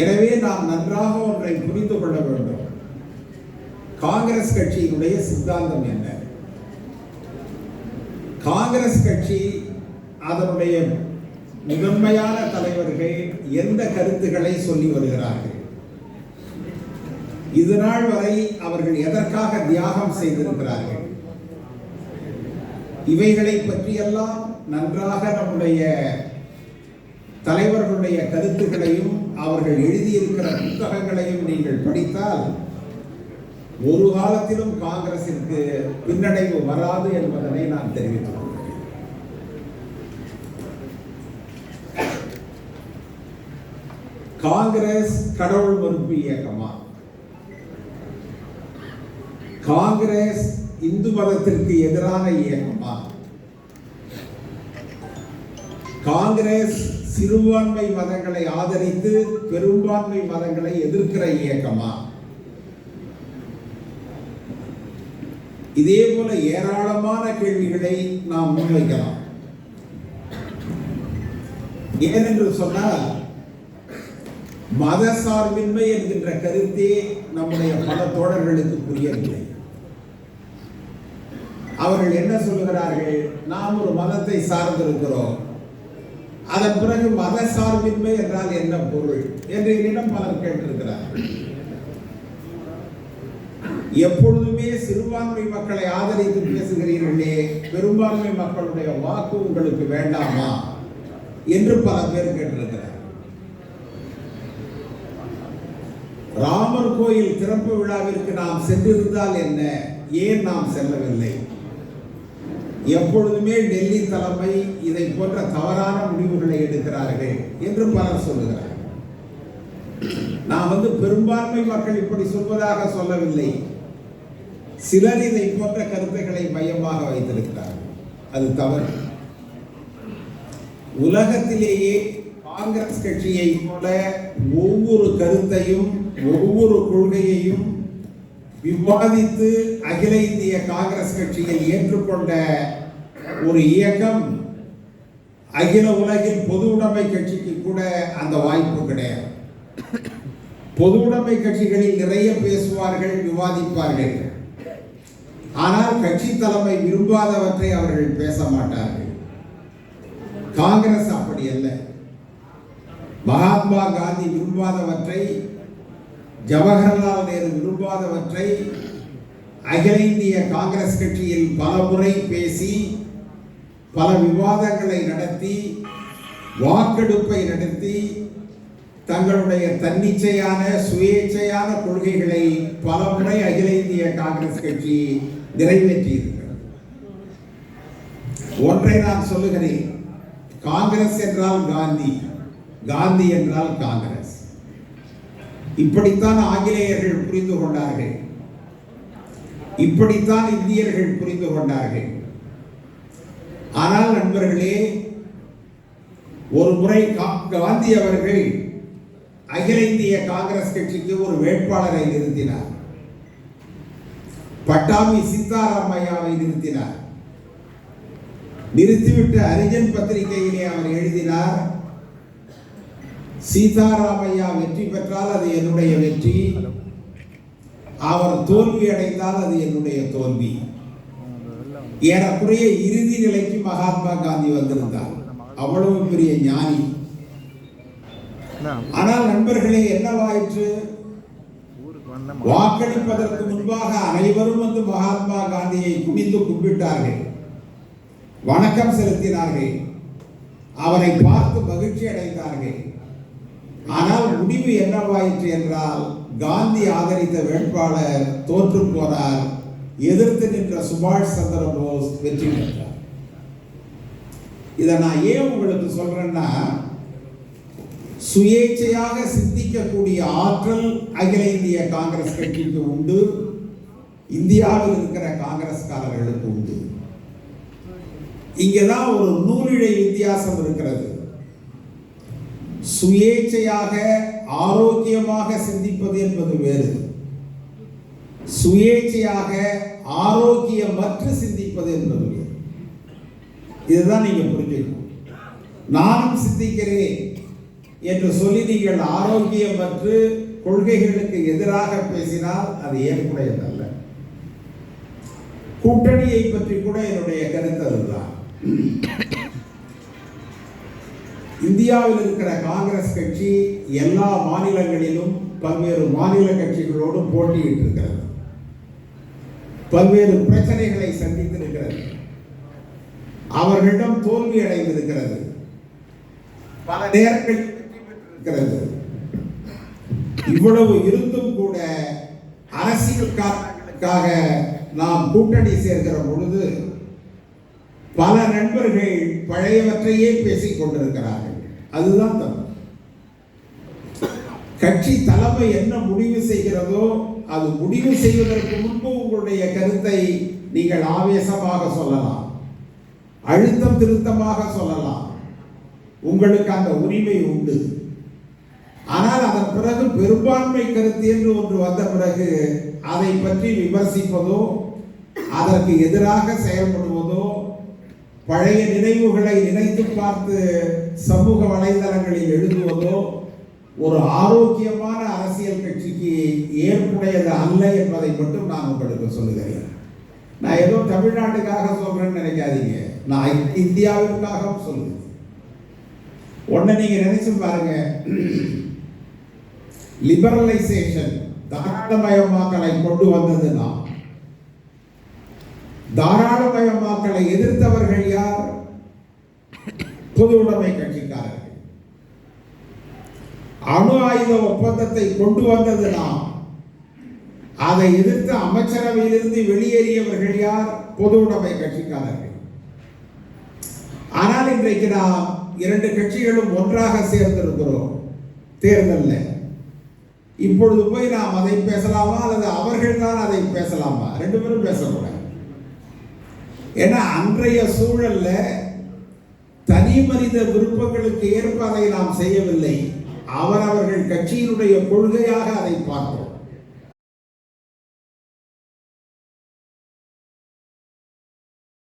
எனவே நாம் நன்றாக ஒன்றை புரிந்து கொள்ள வேண்டும். காங்கிரஸ் கட்சியினுடைய சித்தாந்தம் என்ன? காங்கிரஸ் கட்சி அதனுடைய முதன்மையான தலைவர்கள் எந்த கருத்துக்களை சொல்லி வருகிறார்கள்? இது நாள் வரை அவர்கள் எதற்காக தியாகம் செய்திருக்கிறார்கள்? இவைகளை பற்றியெல்லாம் நன்றாக நம்முடைய தலைவர்களுடைய கருத்துக்களையும் அவர்கள் எழுதியிருக்கிற புத்தகங்களையும் நீங்கள் படித்தால் ஒரு காலத்திலும் காங்கிரசிற்கு பின்னடைவு வராது என்பதனை நான் தெரிவித்துக் கொள்கிறேன். காங்கிரஸ் கடவுள் மறுப்பு இயக்கமா? காங்கிரஸ் இந்து மதத்திற்கு எதிரான இயக்கமா? காங்கிரஸ் சிறுபான்மை மதங்களை ஆதரித்து பெரும்பான்மை மதங்களை எதிர்க்கிற இயக்கமா? இதே போல ஏராளமான கேள்விகளை நாம் முன்வைக்கலாம். ஏனென்று சொன்னால் மத சார்பின்மை என்கின்ற கருத்தே நம்முடைய பல தோழர்களுக்கு புரியவில்லை அவர்கள் என்ன சொல்கிறார்கள் நாம் ஒரு மதத்தை சார்ந்திருக்கிறோம். அதன் பிறகு மத சார்பின்மை என்றால் என்ன பொருள்? என்று என்னிடம் பலர் கேட்டிருக்கிறார்கள் எப்பொழுதுமே சிறுபான்மை மக்களை ஆதரித்து பேசுகிறீர்களே பெரும்பான்மை மக்களுடைய வாக்கு உங்களுக்கு வேண்டாமா? என்று பல பேர் கேட்டிருக்கிறார். ராமர் கோயில் திறப்பு விழாவிற்கு நாம் சென்றிருந்தால் என்ன? ஏன் நாம் செல்லவில்லை? எப்பொழுதுமே டெல்லி தலைமை இதை போன்ற தவறான முடிவுகளை எடுக்கிறார்கள் என்று பலர் சொல்லுகிறார்கள். நான் வந்து பெரும்பான்மை மக்கள் இப்படி சொல்வதாக சொல்லவில்லை. சிலர் இதை போன்ற கருத்துக்களை மையமாக வைத்திருக்கிறார்கள். அது தவறு. உலகத்திலேயே காங்கிரஸ் கட்சியை போல ஒவ்வொரு கருத்தையும் ஒவ்வொரு கொள்கையையும் விவாதித்து அகில இந்திய காங்கிரஸ் கட்சியை ஏற்றுக்கொண்ட ஒரு இயக்கம் அகில உலகில் பொது உடைமை கட்சிக்கு கூட அந்த வாய்ப்பு கிடையாது. பொது உடைமை கட்சிகளில் நிறைய பேசுவார்கள் விவாதிப்பார்கள். ஆனால் கட்சி தலைமை விரும்பாதவற்றை அவர்கள் பேச மாட்டார்கள். காங்கிரஸ் அப்படி அல்ல. மகாத்மா காந்தி விரும்பாதவற்றை ஜவஹர்லால் நேரு விரும்பாதவற்றை அகில இந்திய காங்கிரஸ் கட்சியில் பல முறை பேசி பல விவாதங்களை நடத்தி வாக்கெடுப்பை நடத்தி தங்களுடைய தன்னிச்சையான சுயேச்சையான கொள்கைகளை பல முறை அகில இந்திய காங்கிரஸ் கட்சி நிறைவேற்றியிருக்கிறது. ஒன்றை நான் சொல்லுகிறேன். காங்கிரஸ் என்றால் காந்தி காந்தி என்றால் காங்கிரஸ். இப்படித்தான் ஆங்கிலேயர்கள் புரிந்து கொண்டார்கள். இப்படித்தான் இந்தியர்கள் புரிந்து கொண்டார்கள். ஆனால் நண்பர்களே ஒரு முறை காந்தி அவர்கள் அகில இந்திய காங்கிரஸ் கட்சிக்கு ஒரு வேட்பாளரை நிறுத்தினார். பட்டாபி சீதாராமையாவை நிறுத்தினார். நிறுத்திவிட்டு அரிஜன் பத்திரிகையிலே அவர் எழுதினார் சீதாராமையா வெற்றி பெற்றால் அது என்னுடைய வெற்றி. அவர் தோல்வி அடைந்தால் அது என்னுடைய தோல்வி. ஏறக்குறைய இறுதி நிலைக்கு மகாத்மா காந்தி வந்திருந்தார். அவ்வளவு பெரிய ஞானி. ஆனால் நண்பர்களே என்னவாயிற்று? வாக்களிப்பதற்கு முன்பாக அனைவரும் வந்து மகாத்மா காந்தியை குனிந்து கும்பிட்டார்கள். வணக்கம் செலுத்தினார்கள். அவரை பார்த்து மகிழ்ச்சி அடைந்தார்கள். ஆனால் முடிவு என்னவாயிற்று என்றால் காந்தி ஆதரித்த வேட்பாளர் தோற்று போனார். எதிர்த்து நின்ற சுபாஷ் சந்திர போஸ் வெற்றி பெற்றார். இதை நான் ஏன் உங்களுக்கு சொல்றேன்னா சுயேட்சையாக சிந்திக்கக்கூடிய ஆற்றல் அகில இந்திய காங்கிரஸ் கட்சிக்கு உண்டு. இந்தியாவில் இருக்கிற காங்கிரஸ்காரர்களுக்கு உண்டு. இங்கதான் ஒரு நூலிழை வித்தியாசம் இருக்கிறது. சுயேட்சையாக ஆரோக்கியமாக சிந்திப்பது என்பது வேறு. சுயேட்சையாக ஆரோக்கியமற்று சிந்திப்பது என்பது இதுதான் நீங்க புரிஞ்சுக்கணும். நானும் சிந்திக்கிறேன் என்று சொல்லி நீங்கள் ஆரோக்கியமற்று கொள்கைகளுக்கு எதிராக பேசினால் அது ஏற்புடையதல்ல. கூட்டணியை பற்றி கூட என்னுடைய கருத்து அதுதான். இந்தியாவில் இருக்கிற காங்கிரஸ் கட்சி எல்லா மாநிலங்களிலும் பல்வேறு மாநில கட்சிகளோடு போட்டியிட்டு இருக்கிறது பல்வேறு பிரச்சனைகளை சந்தித்திருக்கிறது அவர்களிடம் தோல்வி அடைந்திருக்கிறது. பல நேரங்களில் வெற்றி பெற்றிருக்கிறது. இவ்வளவு இருந்தும் கூட அரசியல் காரணங்களுக்காக நாம் கூட்டணி சேர்க்கிற பொழுது பல நண்பர்கள் பழையவற்றையே பேசிக் கொண்டிருக்கிறார்கள். அதுதான் தப்பு. கட்சி தலைமை என்ன முடிவு செய்கிறதோ அது முடிவு செய்வதற்கு முன்பு உங்களுடைய கருத்தை நீங்கள் ஆவேசமாக சொல்லலாம். அழுத்தம் திருத்தமாக சொல்லலாம். உங்களுக்கு அந்த உரிமை உண்டு. ஆனால் அதன் பிறகு பெரும்பான்மை கருத்து என்று ஒன்று வந்த பிறகு அதை பற்றி விமர்சிப்பதோ அதற்கு எதிராக செயல்படுவதோ பழைய நினைவுகளை நினைத்து பார்த்து சமூக வலைதளங்களில் எழுதுவதோ ஒரு ஆரோக்கியமான அரசியல் கட்சிக்கு ஏற்புடையது அல்ல என்பதை மட்டும் நான் உங்களுக்கு சொல்லுகிறேன். நான் ஏதோ தமிழ்நாட்டுக்காக சொல்றேன்னு நினைக்காதீங்க. நான் இந்தியாவிற்காகவும் சொல்லுகிறேன். உடனே நீங்க நினைச்சு பாருங்க. லிபரலைசேஷன் தாராளமயமாக்கலை கொண்டு வந்தது தாராளமயமாக்கலை எதிர்த்தவர்கள் யார்? பொது உடைமை கட்சிக்காரர்கள். அணு ஆயுத ஒப்பந்தத்தை கொண்டு வந்தது நாம் அதை எதிர்த்து அமைச்சரவையிலிருந்து வெளியேறியவர்கள் யார்? பொது உடைமை கட்சிக்காரர்கள். ஆனால் இன்றைக்கு நாம் இரண்டு கட்சிகளும் ஒன்றாக சேர்ந்திருக்கிறோம். தேர்தலில். இப்பொழுது போய் நாம் அதை பேசலாமா? அல்லது அவர்கள் தான் அதை பேசலாமா? ரெண்டு பேரும் பேசக்கூடாது. ஏன்னா அன்றைய சூழல்ல தனி மனித விருப்பங்களுக்கு ஏற்ப அதை நாம் செய்யவில்லை. அவரவர்கள் கட்சியினுடைய கொள்கையாக அதை பார்ப்போம்